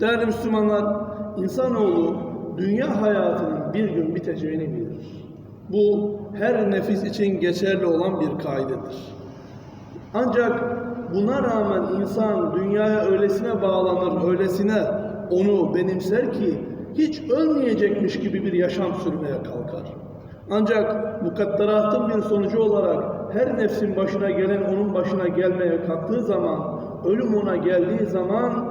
Değerli Müslümanlar, insanoğlu dünya hayatının bir gün biteceğini bilir. Bu her nefis için geçerli olan bir kaidedir. Ancak buna rağmen insan dünyaya öylesine bağlanır, öylesine onu benimser ki hiç ölmeyecekmiş gibi bir yaşam sürmeye kalkar. Ancak mukadderatın bir sonucu olarak her nefsin başına gelen onun başına gelmeye kalktığı zaman, ölüm ona geldiği zaman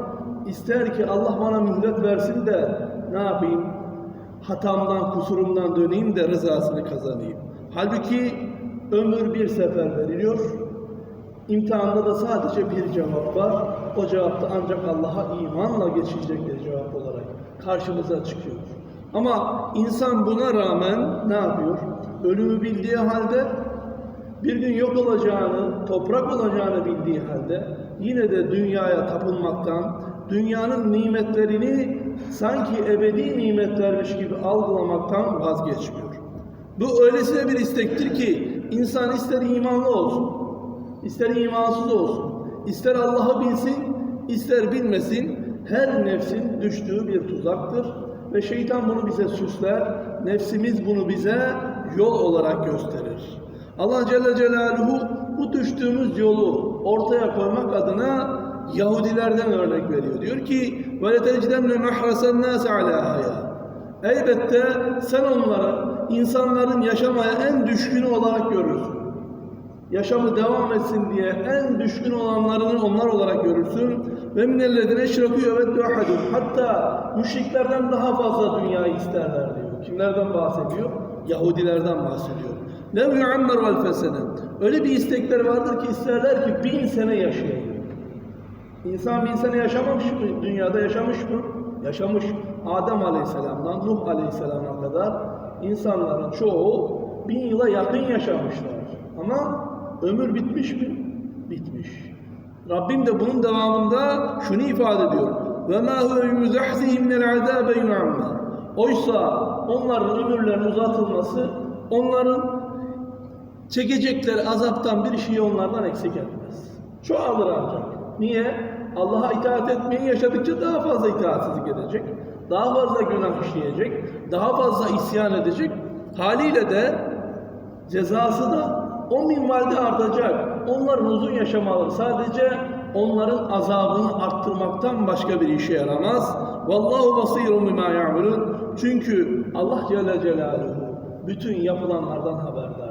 ister ki Allah bana mühlet versin de ne yapayım? Hatamdan, kusurumdan döneyim de rızasını kazanayım. Halbuki ömür bir sefer veriliyor. İmtihanda da sadece bir cevap var. O cevap da ancak Allah'a imanla geçilecek bir cevap olarak karşımıza çıkıyor. Ama insan buna rağmen ne yapıyor? Ölümü bildiği halde bir gün yok olacağını, toprak olacağını bildiği halde yine de dünyaya tapınmaktan, dünyanın nimetlerini sanki ebedi nimetlermiş gibi algılamaktan vazgeçmiyor. Bu öylesine bir istektir ki insan ister imanlı olsun, ister imansız olsun, ister Allah'ı bilsin, ister bilmesin, her nefsin düştüğü bir tuzaktır. Ve şeytan bunu bize süsler, nefsimiz bunu bize yol olarak gösterir. Allah Celle Celaluhu bu düştüğümüz yolu ortaya koymak adına Yahudilerden örnek veriyor. Diyor ki وَلَتَجْدَمْنَ مَحْرَسَ النَّاسَ عَلَى حَيَا Elbette sen onları insanların yaşamaya en düşkünü olarak görürsün. Yaşamı devam etsin diye en düşkün olanlarını onlar olarak görürsün. Ve minellezine eşrakû yeveddu ahadun. Hatta müşriklerden daha fazla dünyayı isterler diyor. Kimlerden bahsediyor? Yahudilerden bahsediyor. Lev yu'ammer vel fesene. Öyle bir istekler vardır ki isterler ki bin sene yaşayayım. İnsan bin sene yaşamamış mı? Dünyada yaşamış mı? Yaşamış. Adem Aleyhisselam'dan Nuh Aleyhisselam'a kadar insanların çoğu bin yıla yakın yaşamışlar. Ama ömür bitmiş mi? Bitmiş. Rabbim de bunun devamında şunu ifade ediyor. Ve ma huve yuzahzihi minel. Oysa onların ömürlerinin uzatılması onların çekecekleri azaptan bir şeyi onlardan eksik etmez. Çoğalır ancak. Niye? Allah'a itaat etmeyi yaşadıkça daha fazla itaatsizlik edecek. Daha fazla günah işleyecek. Daha fazla isyan edecek. Haliyle de cezası da o minvalde artacak. Onların uzun yaşamaları sadece onların azabını arttırmaktan başka bir işe yaramaz. Vallahu basirun bima ya'malun. Çünkü Allah Celle Celaluhu bütün yapılanlardan haberdardır.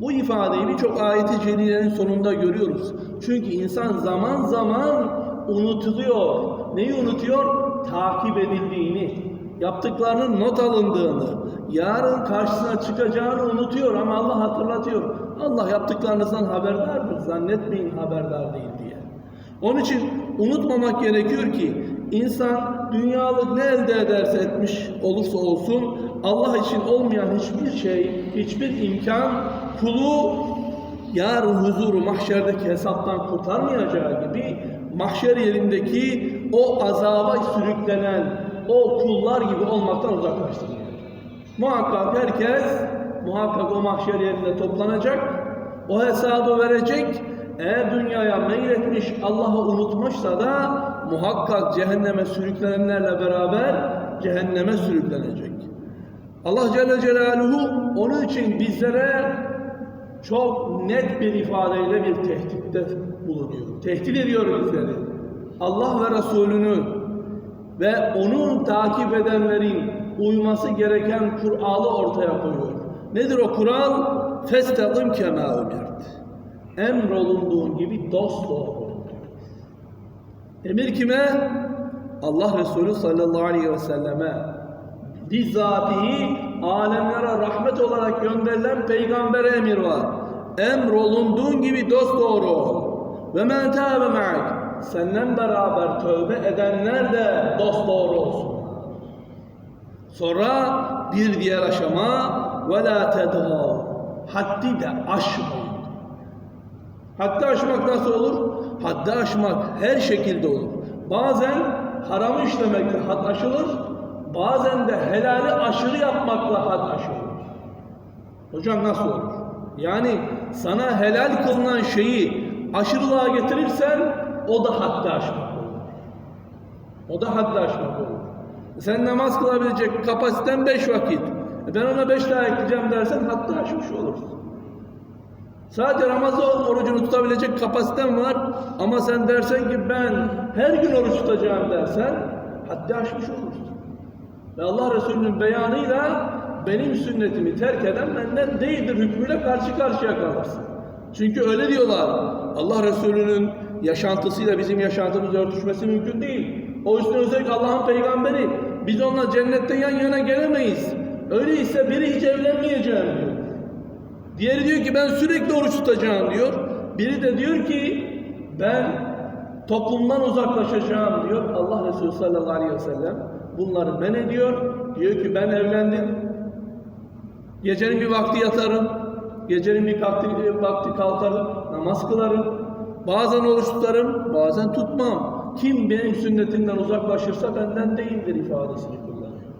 Bu ifadeyi birçok ayeti celilerin sonunda görüyoruz. Çünkü insan zaman zaman unutuluyor. Neyi unutuyor? Takip edildiğini, yaptıklarının not alındığını, yarın karşısına çıkacağını unutuyor ama Allah hatırlatıyor. Allah yaptıklarınızdan haberdardır. Zannetmeyin haberdar değil diye. Onun için unutmamak gerekiyor ki insan dünyalık ne elde ederse etmiş olursa olsun Allah için olmayan hiçbir şey, hiçbir imkan kulu yarın huzuru mahşerdeki hesaptan kurtarmayacağı gibi mahşer yerindeki o azaba sürüklenen o kullar gibi olmaktan uzaklaştıracak. Muhakkak herkes muhakkak o mahşer yerinde toplanacak, o hesabı verecek. Eğer dünyaya meyletmiş, Allah'ı unutmuşsa da muhakkak cehenneme sürüklenenlerle beraber cehenneme sürüklenecek. Allah Celle Celaluhu onun için bizlere çok net bir ifadeyle bir tehditte bulunuyor. Tehdit ediyor bizleri. Allah ve Resulünü ve onun takip edenlerin uyması gereken kuralı ortaya koyuyor. Nedir o kural? Festakim kema umirt. Emrolunduğun gibi dost doğru. Emir kime? Allah Resulü sallallahu aleyhi ve selleme bizzatihi alemlere rahmet olarak gönderilen peygambere emir var. Emrolunduğun gibi dost doğru ol. Ve men tâbe ma'ak. Senden beraber tövbe edenler de dost doğru olsun. Sonra bir diğer aşama ve la tedgâv. Haddi de aşmayın. Haddi aşmak nasıl olur? Haddi aşmak her şekilde olur. Bazen haramı işlemekle had aşılır, bazen de helali aşırı yapmakla had aşılır. Hocam nasıl olur? Yani sana helal kılınan şeyi aşırılığa getirirsen o da haddi aşmak olur. O da haddi aşmak olur. Sen namaz kılabilecek kapasiten beş vakit. E ben ona beş daha ekleyeceğim dersen haddi aşmış olursun. Sadece Ramazan orucunu tutabilecek kapasiten var ama sen dersen ki ben her gün oruç tutacağım dersen haddi aşmış olursun. Ve Allah Resulü'nün beyanıyla benim sünnetimi terk eden benden değildir hükmüyle karşı karşıya kalırsın. Çünkü öyle diyorlar. Allah Resulü'nün yaşantısıyla bizim yaşantımız örtüşmesi mümkün değil. O üstüne üstelik Allah'ın peygamberi. Biz onunla cennette yan yana gelemeyiz. Öyleyse biri hiç evlenmeyeceğim diyor. Diğeri diyor ki ben sürekli oruç tutacağım diyor. Biri de diyor ki ben toplumdan uzaklaşacağım diyor. Allah Resulü sallallahu aleyhi ve sellem bunları men ediyor. Diyor ki ben evlendim. Gecenin bir vakti yatarım. Gecenin bir vakti, vakti kalkarım. Namaz kılarım. Bazen oruç tutarım. Bazen tutmam. Kim benim sünnetimden uzaklaşırsa benden değildir ifadesini kullanıyor.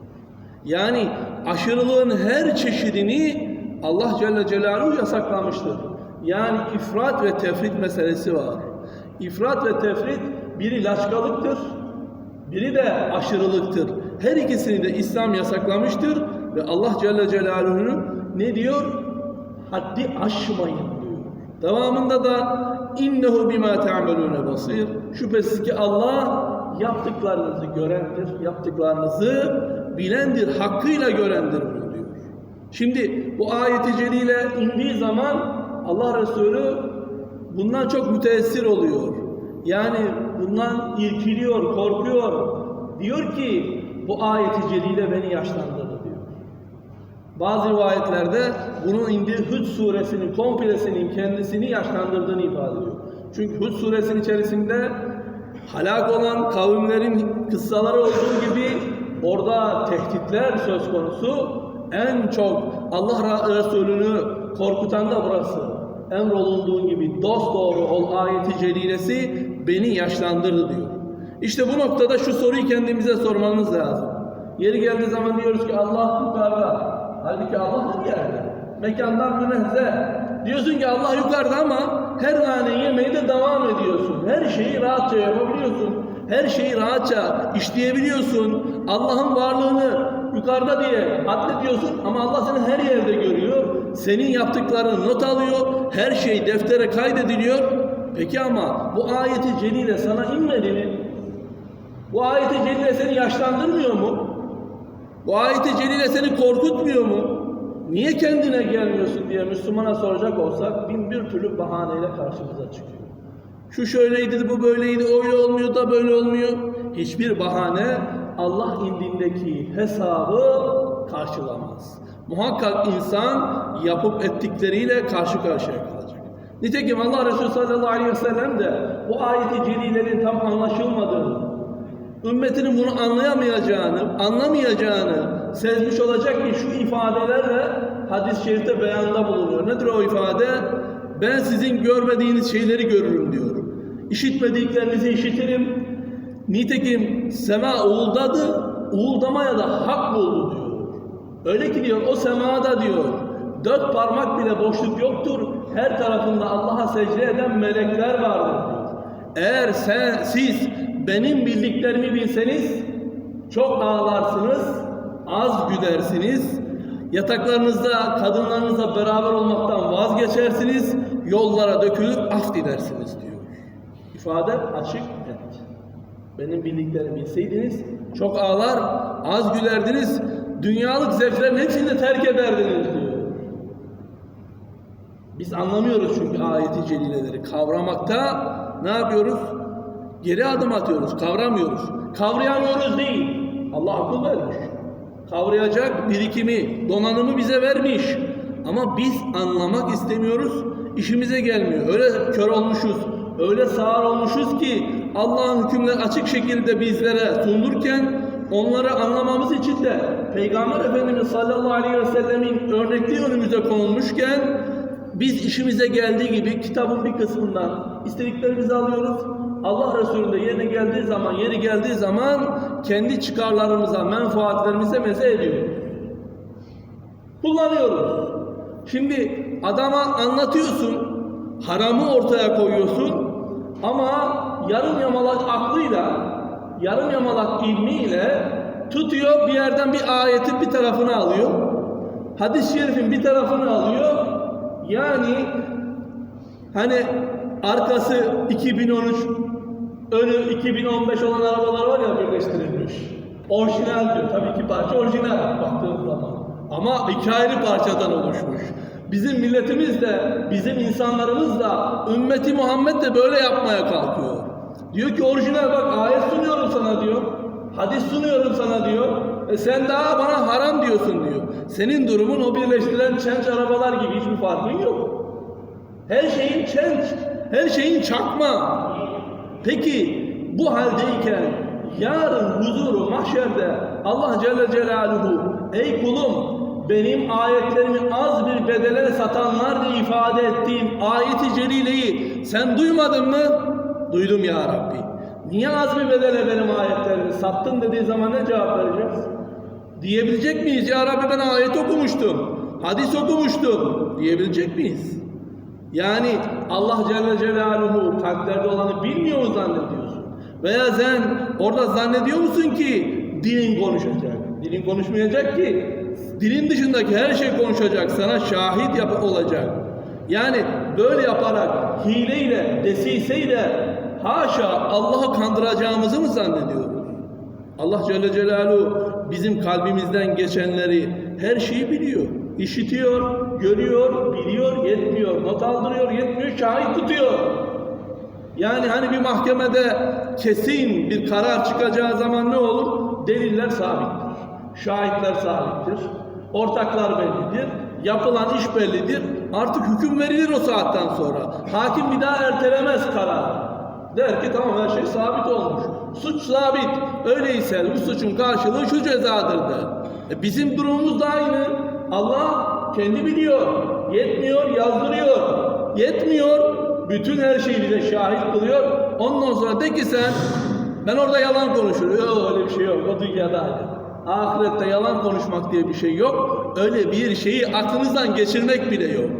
Yani aşırılığın her çeşidini Allah Celle Celaluhu yasaklamıştır. Yani ifrat ve tefrit meselesi var. İfrat ve tefrit biri laçkalıktır, biri de aşırılıktır. Her ikisini de İslam yasaklamıştır ve Allah Celle Celaluhu'nun ne diyor? Haddi aşmayın diyor. Devamında da innehu bima ta'melune basir. Şüphesiz ki Allah yaptıklarınızı görendir, yaptıklarınızı bilendir, hakkıyla görendir diyor. Şimdi bu ayeti celile indiği zaman Allah Resulü bundan çok müteessir oluyor. Yani bundan irkiliyor, korkuyor. Diyor ki bu ayeti celile beni yaşlandırdı diyor. Bazı rivayetlerde bunun indiği Hud suresinin komplesinin kendisini yaşlandırdığını ifade ediyor. Çünkü Hud suresinin içerisinde halak olan kavimlerin kıssaları olduğu gibi orada tehditler söz konusu. En çok Allah Resulü'nü korkutan da burası. Emrolunduğun gibi dost doğru ol ayeti celilesi beni yaşlandırdı diyor. İşte bu noktada şu soruyu kendimize sormamız lazım. Yeri geldiği zaman diyoruz ki Allah yukarıda. Halbuki Allah her yerde. Mekandan münezzeh. Diyorsun ki Allah yukarıda ama her nane yemeye de devam ediyorsun. Her şeyi rahatça yapabiliyorsun. Her şeyi rahatça işleyebiliyorsun. Allah'ın varlığını yukarıda diye addediyorsun ama Allah seni her yerde görüyor. Senin yaptıklarını not alıyor. Her şey deftere kaydediliyor. Peki ama bu ayeti celile sana inmedi mi? Bu ayeti celile seni yaşlandırmıyor mu? Bu ayeti celile seni korkutmuyor mu? Niye kendine gelmiyorsun diye Müslümana soracak olsak bin bir türlü bahaneyle karşımıza çıkıyor. Şu şöyleydi, bu böyleydi, öyle olmuyor da böyle olmuyor. Hiçbir bahane Allah indindeki hesabı karşılamaz. Muhakkak insan yapıp ettikleriyle karşı karşıya kalacak. Nitekim Allah Resulü sallallahu aleyhi ve sellem de bu ayeti celilenin tam anlaşılmadığını, ümmetinin bunu anlayamayacağını, anlamayacağını sezmiş olacak ki şu ifadelerle hadis-i şerifte beyanda bulunuyor. Nedir o ifade? Ben sizin görmediğiniz şeyleri görürüm diyor. İşitmediklerinizi işitirim. Nitekim sema uğuldadı, uğuldamaya da hak buldu diyor. Öyle ki diyor o semada diyor dört parmak bile boşluk yoktur. Her tarafında Allah'a secde eden melekler vardır. Eğer sen, siz benim bildiklerimi bilseniz çok ağlarsınız, az gülersiniz, yataklarınızda kadınlarınızla beraber olmaktan vazgeçersiniz, yollara dökülüp af dilersiniz diyor. İfade açık net. Benim bildiklerimi bilseydiniz çok ağlar, az gülerdiniz, dünyalık zevklerin hepsini de terk ederdiniz diyor. Biz anlamıyoruz çünkü ayeti celileleri. Kavramakta ne yapıyoruz? Geri adım atıyoruz, kavramıyoruz. Kavrayamıyoruz değil. Allah akıl vermiş. Kavrayacak birikimi, donanımı bize vermiş. Ama biz anlamak istemiyoruz, işimize gelmiyor. Öyle kör olmuşuz, öyle sağır olmuşuz ki Allah'ın hükümleri açık şekilde bizlere sundurken onları anlamamız için de Peygamber Efendimiz sallallahu aleyhi ve sellemin örnekliği önümüze konulmuşken biz işimize geldiği gibi kitabın bir kısmından istediklerimizi alıyoruz. Allah Resulü de yerine geldiği zaman, yeri geldiği zaman kendi çıkarlarımıza, menfaatlerimize meze ediyoruz. Kullanıyoruz. Şimdi adama anlatıyorsun, haramı ortaya koyuyorsun ama yarım yamalak aklıyla, yarım yamalak ilmiyle tutuyor bir yerden bir ayetin bir tarafını alıyor. Hadis-i şerifin bir tarafını alıyor. Yani hani arkası 2013 önü 2015 olan arabalar var ya birleştirilmiş. Orijinal diyor. Tabii ki parça orijinal baktığın zaman. Ama iki ayrı parçadan oluşmuş. Bizim milletimiz de, bizim insanlarımız da, ümmeti Muhammed de böyle yapmaya kalkıyor. Diyor ki orijinal bak ayet sunuyorum sana diyor. Hadis sunuyorum sana diyor. E sen daha bana haram diyorsun diyor. Senin durumun o birleştirilen çenç arabalar gibi hiçbir farkın yok. Her şeyin çenç, her şeyin çakma. Peki bu haldeyken yarın huzuru mahşerde Allah Celle Celaluhu ey kulum benim ayetlerimi az bir bedele satanlar diye ifade ettiğim ayeti celileyi sen duymadın mı? Duydum ya Rabbi. Niye az bir bedele benim ayetlerimi sattın dediği zaman ne cevap vereceğiz? Diyebilecek miyiz? Ya Rabbi ben ayet okumuştum. Hadis okumuştum. Diyebilecek miyiz? Yani Allah Celle Celaluhu kalplerde olanı bilmiyor mu zannediyorsun? Veya sen orada zannediyor musun ki dilin konuşacak? Dilin konuşmayacak ki dilin dışındaki her şey konuşacak, sana şahit yap olacak. Yani böyle yaparak hileyle, desiseyle haşa Allah'ı kandıracağımızı mı zannediyoruz? Allah Celle Celaluhu bizim kalbimizden geçenleri her şeyi biliyor. İşitiyor, görüyor, biliyor, yetmiyor. Not aldırıyor, yetmiyor, şahit tutuyor. Yani hani bir mahkemede kesin bir karar çıkacağı zaman ne olur? Deliller sabittir. Şahitler sabittir. Ortaklar bellidir. Yapılan iş bellidir. Artık hüküm verilir o saatten sonra. Hakim bir daha ertelemez kararı. Der ki tamam her şey sabit olmuş. Suç sabit. Öyleyse bu suçun karşılığı şu cezadır der. E bizim durumumuz da aynı. Allah kendi biliyor. Yetmiyor, yazdırıyor. Yetmiyor. Bütün her şeyi bize şahit kılıyor. Ondan sonra de ki sen ben orada yalan konuşurum. Yok öyle bir şey yok. O dünyada. Ahirette yalan konuşmak diye bir şey yok. Öyle bir şeyi aklınızdan geçirmek bile yok.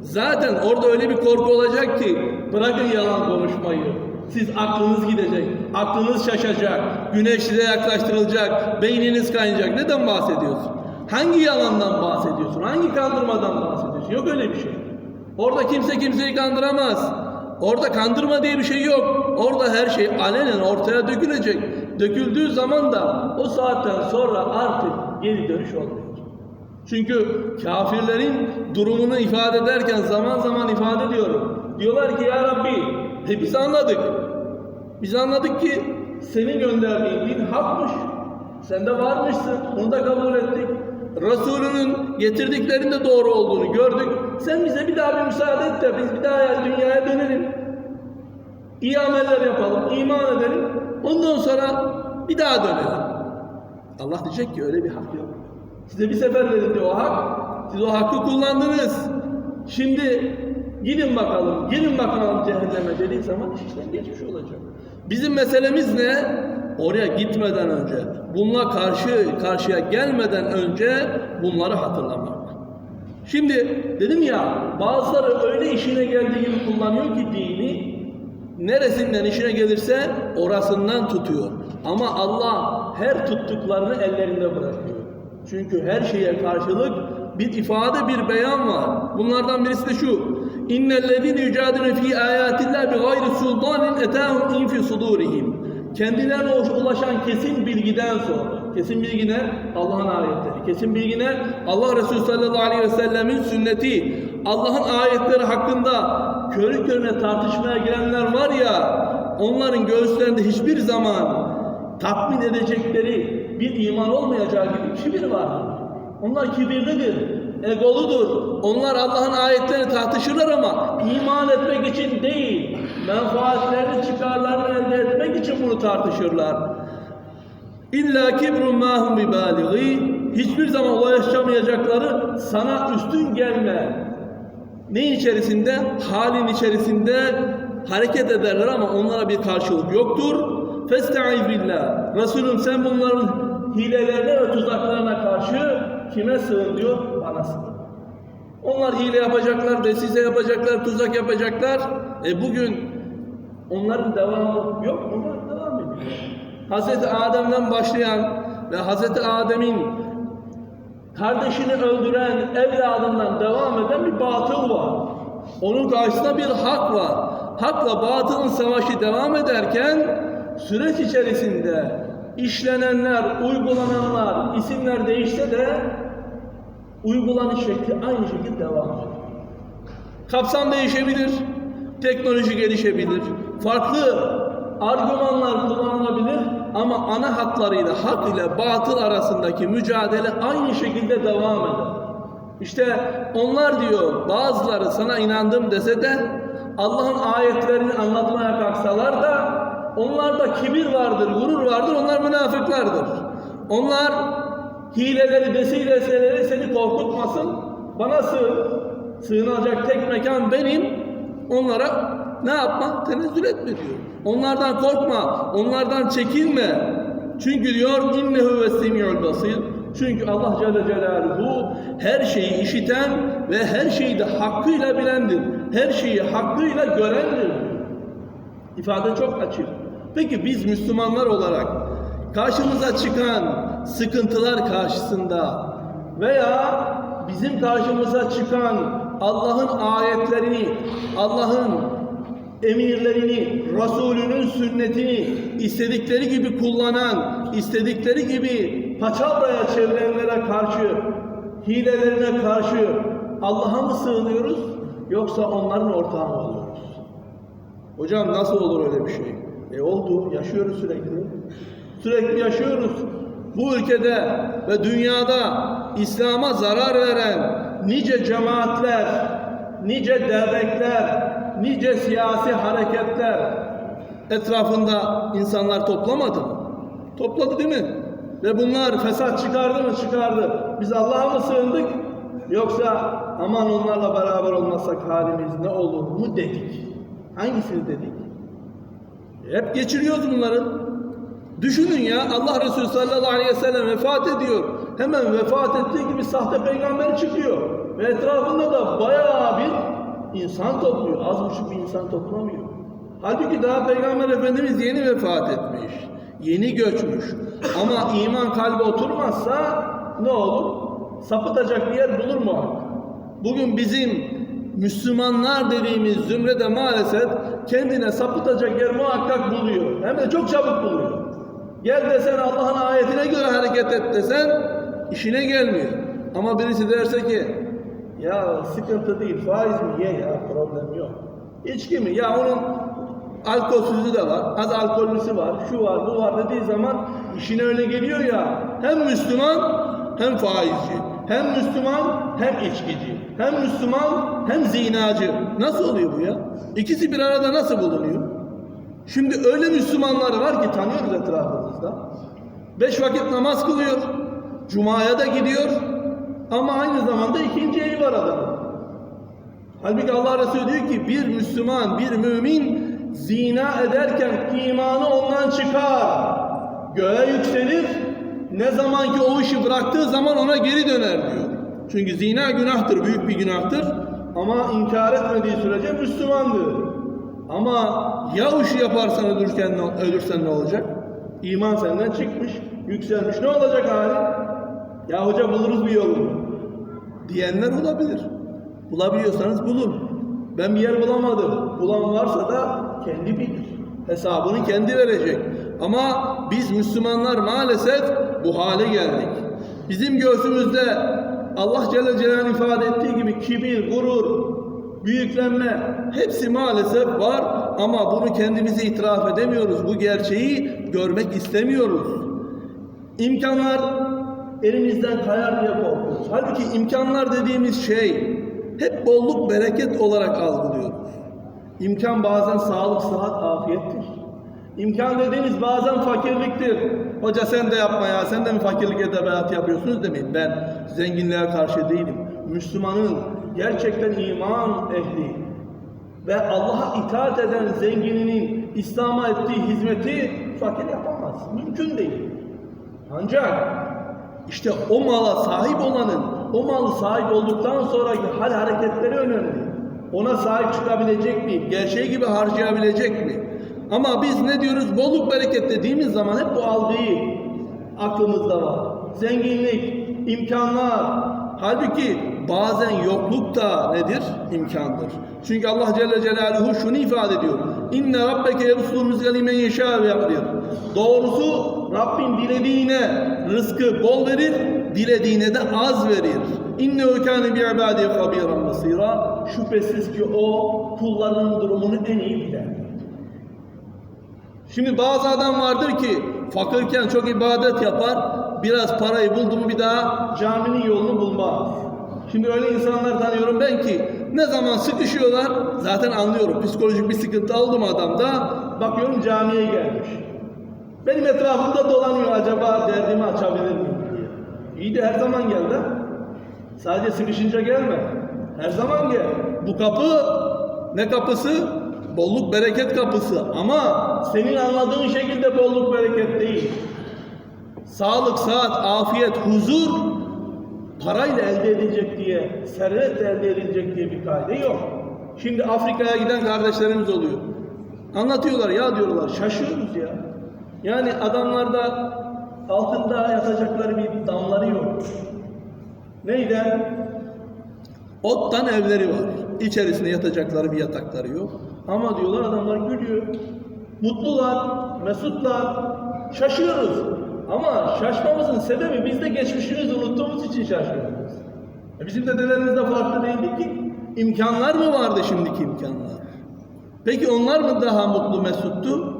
Zaten orada öyle bir korku olacak ki bırakın yalan konuşmayı. Siz aklınız gidecek, aklınız şaşacak, güneş size yaklaştırılacak, beyniniz kaynayacak. Neden bahsediyorsun? Hangi yalandan bahsediyorsun? Hangi kandırmadan bahsediyorsun? Yok öyle bir şey. Orada kimse kimseyi kandıramaz. Orada kandırma diye bir şey yok. Orada her şey alenen ortaya dökülecek. Döküldüğü zaman da o saatten sonra artık geri dönüş olmayacak. Çünkü kafirlerin durumunu ifade ederken zaman zaman ifade ediyorum. Diyorlar ki ya Rabbi e biz anladık. Biz anladık ki senin gönderdiğin din hakmış. Sen de varmışsın. Onu da kabul ettik. Resulünün getirdiklerinde doğru olduğunu gördük. Sen bize bir daha bir müsaade et de biz bir daha dünyaya dönelim. İyi ameller yapalım, iman edelim. Ondan sonra bir daha dönelim. Allah diyecek ki öyle bir hak yok. Size bir sefer verildi o hak. Siz o hakkı kullandınız. Şimdi gidin bakalım, gelin bakalım cehenneme dediği zaman iş işten geçmiş olacak. Bizim meselemiz ne? Oraya gitmeden önce, bununla karşı karşıya gelmeden önce bunları hatırlamak. Şimdi dedim ya, bazıları öyle işine geldiği gibi kullanıyor ki dini, neresinden işine gelirse orasından tutuyor. Ama Allah her tuttuklarını ellerinde bırakıyor. Çünkü her şeye karşılık bir ifade, bir beyan var. Bunlardan birisi de şu. İnnellezîne yücadile fî âyâtillâh bi gayri sultanin etâhum in fî sudûrihim. Kendilerine ulaşan kesin bilgiden sonra, kesin bilgi ne? Allah'ın ayetleri. Kesin bilgi ne? Allah Resulü sallallahu aleyhi ve sellemin sünneti. Allah'ın ayetleri hakkında körü körüne tartışmaya girenler var ya, onların göğüslerinde hiçbir zaman tatmin edecekleri bir iman olmayacağı gibi kibir vardır. Onlar kibirlidir, egoludur. Onlar Allah'ın ayetlerini tartışırlar ama iman etmek için değil, menfaatlerini, çıkarlarını elde etmek için bunu tartışırlar. İlla kibrun mahum bibalighi hiçbir zaman ulaşamayacakları sana üstün gelme. Ne içerisinde? Halin içerisinde hareket ederler ama onlara bir karşılık yoktur. Festaiz billah. Resulüm sen bunların hilelerine ve tuzaklarına karşı kime sığın diyor? Sığın. Onlar hile yapacaklar, desize yapacaklar, tuzak yapacaklar. E bugün onların devamı yok mu? Devam ediyor. Hz. Adem'den başlayan ve Hz. Adem'in kardeşini öldüren evladından devam eden bir batıl var. Onun karşısında bir hak var. Hakla batılın savaşı devam ederken süreç içerisinde işlenenler, uygulananlar, isimler değişse de uygulanış şekli aynı şekilde devam ediyor. Kapsam değişebilir, teknoloji gelişebilir, farklı argümanlar kullanılabilir ama ana hatlarıyla hak ile batıl arasındaki mücadele aynı şekilde devam eder. İşte onlar diyor bazıları sana inandım dese de Allah'ın ayetlerini anlatmaya kalksalar da onlarda kibir vardır, gurur vardır, onlar münafıklardır. Onlar hileleri, vesileleri seni korkutmasın, bana sığın, sığınacak tek mekan benim, onlara ne yapma? Tenezzül etme diyor. Onlardan korkma, onlardan çekinme. Çünkü diyor innehu ve semi'ul basir. Çünkü Allah Celle Celaluhu her şeyi işiten ve her şeyi de hakkıyla bilendir. Her şeyi hakkıyla görendir. İfade çok açık. Peki biz Müslümanlar olarak karşımıza çıkan sıkıntılar karşısında veya bizim karşımıza çıkan Allah'ın ayetlerini, Allah'ın emirlerini, Resulünün sünnetini istedikleri gibi kullanan, istedikleri gibi paçavraya çevirenlere karşı, hilelerine karşı Allah'a mı sığınıyoruz yoksa onların ortağı mı oluyoruz? Hocam nasıl olur öyle bir şey? E oldu, yaşıyoruz sürekli. Sürekli yaşıyoruz. Bu ülkede ve dünyada İslam'a zarar veren nice cemaatler, nice dernekler, nice siyasi hareketler etrafında insanlar toplamadı mı? Topladı değil mi? Ve bunlar fesat çıkardı mı? Çıkardı. Biz Allah'a mı sığındık? Yoksa aman onlarla beraber olmasak halimiz ne olur mu dedik? Hangisini dedik? Hep geçiriyoruz bunları. Düşünün ya Allah Resulü sallallahu aleyhi ve sellem vefat ediyor. Hemen vefat ettiği gibi sahte peygamber çıkıyor. Ve etrafında da bayağı bir insan topluyor. Az buçuk bir insan toplamıyor. Halbuki daha Peygamber Efendimiz yeni vefat etmiş. Yeni göçmüş. Ama iman kalbe oturmazsa ne olur? Sapıtacak bir yer bulur mu? Bugün bizim Müslümanlar dediğimiz zümrede maalesef kendine sapıtacak yer muhakkak buluyor. Hem de çok çabuk buluyor. Gel desen Allah'ın ayetine göre hareket et desen işine gelmiyor. Ama birisi derse ki ya sıkıntı değil faiz mi ye ya problem yok. İçki mi? Ya onun alkolsüzü de var, az alkollüsü var, şu var, bu var dediği zaman işine öyle geliyor ya hem Müslüman hem faizci, hem Müslüman hem içkici, hem Müslüman hem zinacı. Nasıl oluyor bu ya? İkisi bir arada nasıl bulunuyor? Şimdi öyle Müslümanlar var ki tanıyoruz etrafımızda. Beş vakit namaz kılıyor, Cuma'ya da gidiyor ama aynı zamanda ikinci evi var adamın. Halbuki Allah Resulü diyor ki bir Müslüman, bir mümin zina ederken imanı ondan çıkar. Göğe yükselir. Ne zaman ki o işi bıraktığı zaman ona geri döner diyor. Çünkü zina günahtır, büyük bir günahtır. Ama inkar etmediği sürece Müslümandır. Ama ya o işi yaparsan ölürken, ölürsen ne olacak? İman senden çıkmış, yükselmiş. Ne olacak hali? Ya hoca buluruz bir yolunu. Diyenler olabilir. Bulabiliyorsanız bulun. Ben bir yer bulamadım. Bulan varsa da kendi bilir. Hesabını kendi verecek. Ama biz Müslümanlar maalesef bu hale geldik. Bizim göğsümüzde Allah Celle Celaluhu ifade ettiği gibi kibir, gurur, büyüklenme hepsi maalesef var ama bunu kendimize itiraf edemiyoruz. Bu gerçeği görmek istemiyoruz. İmkanlar elimizden kayar diye korkuyoruz. Halbuki imkanlar dediğimiz şey hep bolluk bereket olarak algılıyoruz. İmkan bazen sağlık, sıhhat, afiyettir. İmkan dediğimiz bazen fakirliktir. Hoca sen de yapma ya, sen de mi fakirlik edebiyatı yapıyorsunuz demeyin. Ben zenginliğe karşı değilim. Müslümanın gerçekten iman ehli ve Allah'a itaat eden zengininin İslam'a ettiği hizmeti fakir yapamaz. Mümkün değil. Ancak işte o mala sahip olanın, o malı sahip olduktan sonraki hal hareketleri önemli. Ona sahip çıkabilecek mi? Gerçeği gibi harcayabilecek mi? Ama biz ne diyoruz? Bolluk bereket dediğimiz zaman hep bu algıyı aklımızda var. Zenginlik, imkanlar. Halbuki bazen yokluk da nedir? İmkandır. Çünkü Allah Celle Celaluhu şunu ifade ediyor. İnne rabbeke yebsulur rızgı limen yeşâ ve. Doğrusu Rabbin dilediğine rızkı bol verir, dilediğine de az verir. İnne kâne bi ibâdihi habîran basîrâ. Şüphesiz ki o kullarının durumunu en iyi bilir. Şimdi bazı adam vardır ki fakirken çok ibadet yapar, biraz parayı buldu mu bir daha caminin yolunu bulmaz. Şimdi öyle insanlar tanıyorum ben ki ne zaman sıkışıyorlar zaten anlıyorum psikolojik bir sıkıntı oldu mu adamda bakıyorum camiye gelmiş. Benim etrafımda dolanıyor acaba derdimi açabilir miyim diye. İyi de her zaman gel de. Sadece sıkışınca gelme. Her zaman gel. Bu kapı ne kapısı? Bolluk bereket kapısı. Ama senin anladığın şekilde bolluk bereket değil. Sağlık, saat, afiyet, huzur parayla elde edilecek diye, servetle elde edilecek diye bir kaide yok. Şimdi Afrika'ya giden kardeşlerimiz oluyor. Anlatıyorlar ya diyorlar şaşıyoruz ya. Yani adamlarda altında yatacakları bir damları yok. Neyden? Ottan evleri var. İçerisinde yatacakları bir yatakları yok. Ama diyorlar adamlar gülüyor. Mutlular, mesutlar. Şaşıyoruz. Ama şaşmamızın sebebi biz de geçmişimizi unuttuğumuz için şaşıyoruz. E bizim de farklı değildi ki. İmkanlar mı vardı şimdiki imkanlar? Peki onlar mı daha mutlu mesuttu?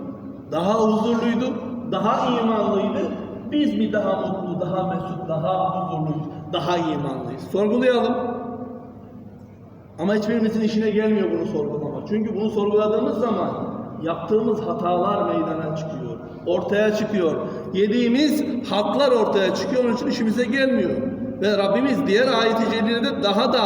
Daha huzurluydu? Daha imanlıydı? Biz mi daha mutlu, daha mesut, daha huzurluyuz, daha imanlıyız? Sorgulayalım. Ama hiçbirimizin işine gelmiyor bunu sorgulamak. Çünkü bunu sorguladığımız zaman yaptığımız hatalar meydana çıkıyor Ortaya çıkıyor. Yediğimiz haklar ortaya çıkıyor. Onun için işimize gelmiyor. Ve Rabbimiz diğer ayet-i celilede daha da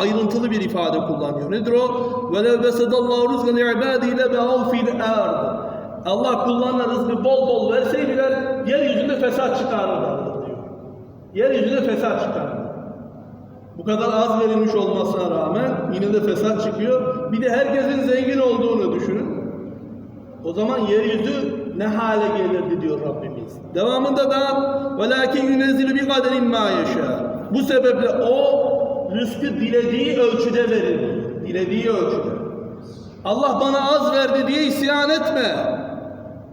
ayrıntılı bir ifade kullanıyor. Nedir o? وَلَوْ بَسَدَ اللّٰهُ رُزْقًا لِعِبَادِهِ لَبَعَوْ فِي الْاَرْضِ Allah kullarına rızkı bol bol verseydiler yeryüzünde fesat çıkarırlardı diyor. Yeryüzünde fesat çıkarırlar. Bu kadar az verilmiş olmasına rağmen yine de fesat çıkıyor. Bir de herkesin zengin olduğunu düşünün. O zaman yeryüzü ne hale gelirdi diyor Rabbimiz. Devamında da وَلَاكِنْ يُنَزِّلُ بِقَدَرٍ مَا يَشَاءُ Bu sebeple o rızkı dilediği ölçüde verir. Dilediği ölçüde. Allah bana az verdi diye isyan etme.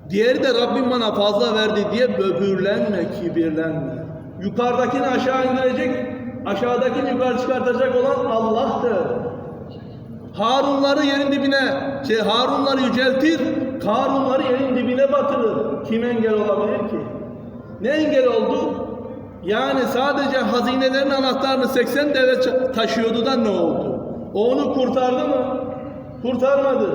Diğeri de Rabbim bana fazla verdi diye böbürlenme, kibirlenme. Yukarıdakini aşağı indirecek, aşağıdakini yukarı çıkartacak olan Allah'tır. Harunları yerin dibine, şey Harunları yüceltir, Karunları yerin dibine batırır. Kim engel olabilir ki? Ne engel oldu? Yani sadece hazinelerin anahtarını 80 deve taşıyordu da ne oldu? O onu kurtardı mı? Kurtarmadı.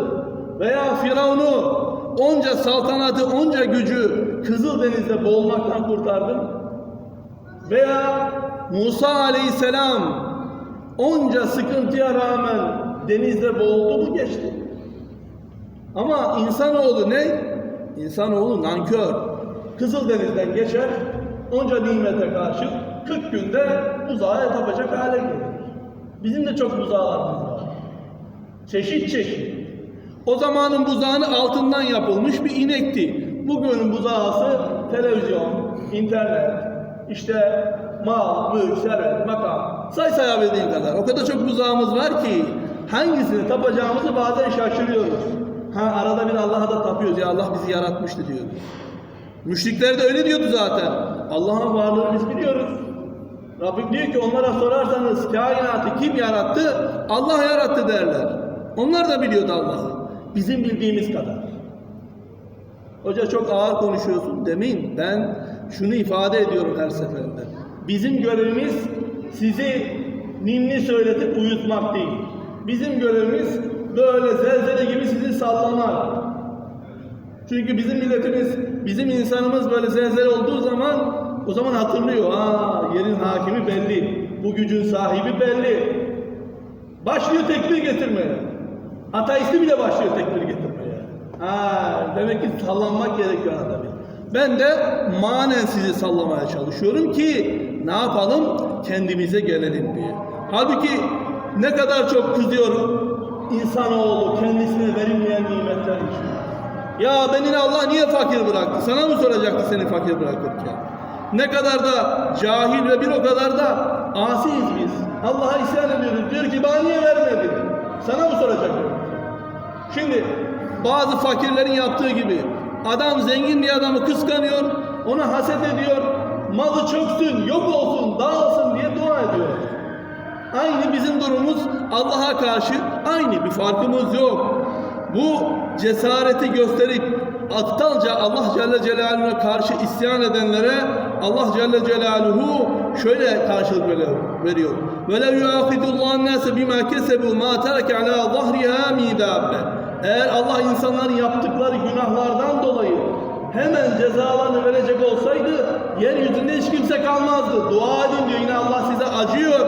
Veya Firavun'u onca saltanatı, onca gücü Kızıldeniz'de boğulmaktan kurtardı mı? Veya Musa aleyhisselam onca sıkıntıya rağmen denizde boğuldu mu geçti? Ama insanoğlu ne? İnsanoğlu nankör. Kızıldeniz'den geçer, onca nimete karşı 40 günde buzağa tapacak hale gelir. Bizim de çok buzağlarımız var. Çeşit çeşit. O zamanın buzağını altından yapılmış bir inekti. Bugünün buzağısı televizyon, internet, işte mal, mülk, servet, makam. Say sayabildiğin kadar. O kadar çok buzağımız var ki hangisini tapacağımızı bazen şaşırıyoruz. Ha arada bir Allah'a da tapıyoruz. Ya Allah bizi yaratmıştı diyoruz. Müşrikler de öyle diyordu zaten. Allah'ın varlığını biz biliyoruz. Rabbim diyor ki onlara sorarsanız kainatı kim yarattı? Allah yarattı derler. Onlar da biliyordu Allah'ı. Bizim bildiğimiz kadar. Hoca çok ağır konuşuyorsun demeyin. Ben şunu ifade ediyorum her seferinde. Bizim görevimiz sizi ninni söyletip uyutmak değil. Bizim görevimiz böyle zelzele gibi sizi sallamak. Çünkü bizim milletimiz, bizim insanımız böyle zelzele olduğu zaman o zaman hatırlıyor. Aa, yerin hakimi belli. Bu gücün sahibi belli. Başlıyor tekbir getirmeye. Ateisti bile başlıyor tekbir getirmeye. Ha, demek ki sallanmak gerekiyor arada bir. Ben de manen sizi sallamaya çalışıyorum ki ne yapalım? Kendimize gelelim diye. Halbuki ne kadar çok kızıyorum insanoğlu kendisine verilmeyen nimetler için. Ya beni Allah niye fakir bıraktı? Sana mı soracaktı seni fakir bırakırken? Ne kadar da cahil ve bir o kadar da asiyiz biz. Allah'a isyan ediyoruz. Diyor ki bana niye vermedin? Sana mı soracak? Şimdi bazı fakirlerin yaptığı gibi adam zengin bir adamı kıskanıyor, ona haset ediyor, malı çöksün, yok olsun, dağılsın diye dua ediyor. Aynı bizim durumumuz Allah'a karşı aynı bir farkımız yok. Bu cesareti gösterip aptalca Allah Celle Celaluhu'na karşı isyan edenlere Allah Celle Celaluhu şöyle karşılık veriyor. veriyor. وَلَوْ يُعَاقِدُ اللّٰهُ النَّاسَ بِمَا كَسَبُوا مَا تَرَكَ عَلَى ظَهْرِهَا مِيدَابَ Eğer Allah insanların yaptıkları günahlardan dolayı hemen cezalarını verecek olsaydı yeryüzünde hiç kimse kalmazdı. Dua edin diyor yine Allah size acıyor.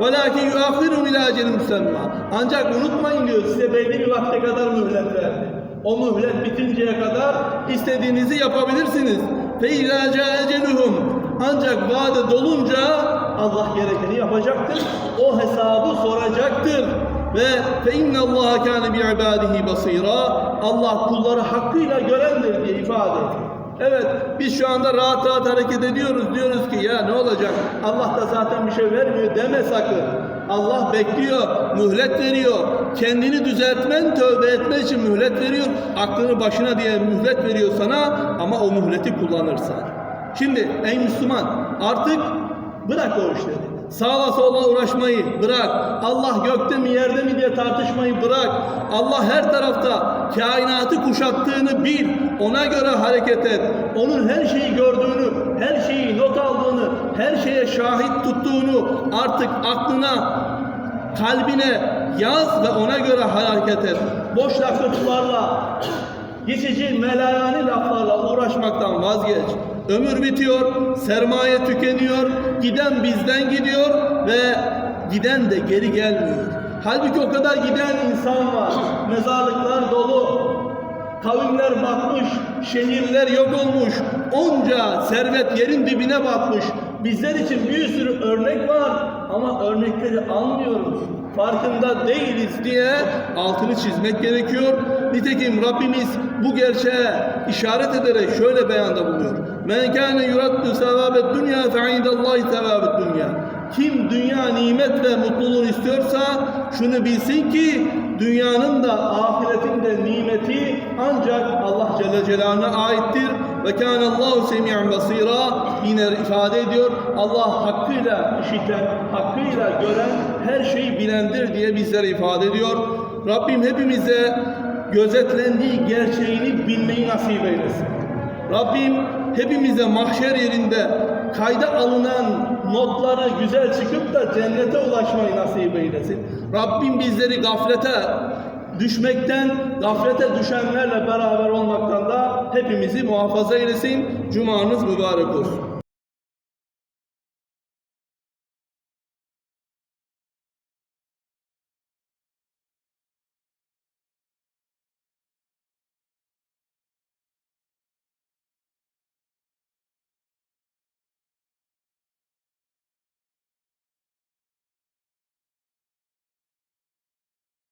وَلَاكِنْ يُؤَخِّرُ مِلَا اَجَلٍ مُسَمَّى Ancak unutmayın diyor size belli bir vakte kadar mühlet verdi. O mühlet bitinceye kadar istediğinizi yapabilirsiniz. فَاِذَا جَاءَ اَجَلُهُمْ Ancak vade dolunca Allah gerekeni yapacaktır. O hesabı soracaktır. Ve فَاِنَّ اللّٰهَ كَانَ بِعِبَادِهِ بَصِيرًا Allah kulları hakkıyla görendir diye ifade ediyor. Evet biz şu anda rahat rahat hareket ediyoruz. Diyoruz ki ya ne olacak? Allah da zaten bir şey vermiyor deme sakın. Allah bekliyor, mühlet veriyor. Kendini düzeltmen, tövbe etmen için mühlet veriyor. Aklını başına diye mühlet veriyor sana ama o mühleti kullanırsan. Şimdi ey Müslüman artık bırak o işleri. Sağla sola uğraşmayı bırak. Allah gökte mi yerde mi diye tartışmayı bırak. Allah her tarafta kainatı kuşattığını bil. Ona göre hareket et. Onun her şeyi gördüğünü, her şeyi not aldığını, her şeye şahit tuttuğunu artık aklına, kalbine yaz ve ona göre hareket et. Boş laflarla, geçici melayani laflarla uğraşmaktan vazgeç. Ömür bitiyor, sermaye tükeniyor, giden bizden gidiyor ve giden de geri gelmiyor. Halbuki o kadar giden insan var. Mezarlıklar dolu. Kavimler batmış, şehirler yok olmuş. Onca servet yerin dibine batmış. Bizler için bir sürü örnek var ama örnekleri almıyoruz. Farkında değiliz diye altını çizmek gerekiyor. Nitekim Rabbimiz bu gerçeğe işaret ederek şöyle beyanda bulunuyor. Men kâne yuraddu sevâbet dünya fe indallâhi sevâbet dünya. Kim dünya nimet ve mutluluğunu istiyorsa şunu bilsin ki dünyanın da ahiretin de nimeti ancak Allah Celle Celaluhu'na aittir. Ve kâne Allahu semi'an basîrâ yine ifade ediyor. Allah hakkıyla işiten, hakkıyla gören, her şeyi bilendir diye bizlere ifade ediyor. Rabbim hepimize gözetlendiği gerçeğini bilmeyi nasip eylesin. Rabbim hepimize mahşer yerinde kayda alınan notlara güzel çıkıp da cennete ulaşmayı nasip eylesin. Rabbim bizleri gaflete düşmekten, gaflete düşenlerle beraber olmaktan da hepimizi muhafaza eylesin. Cumanız mübarek olsun.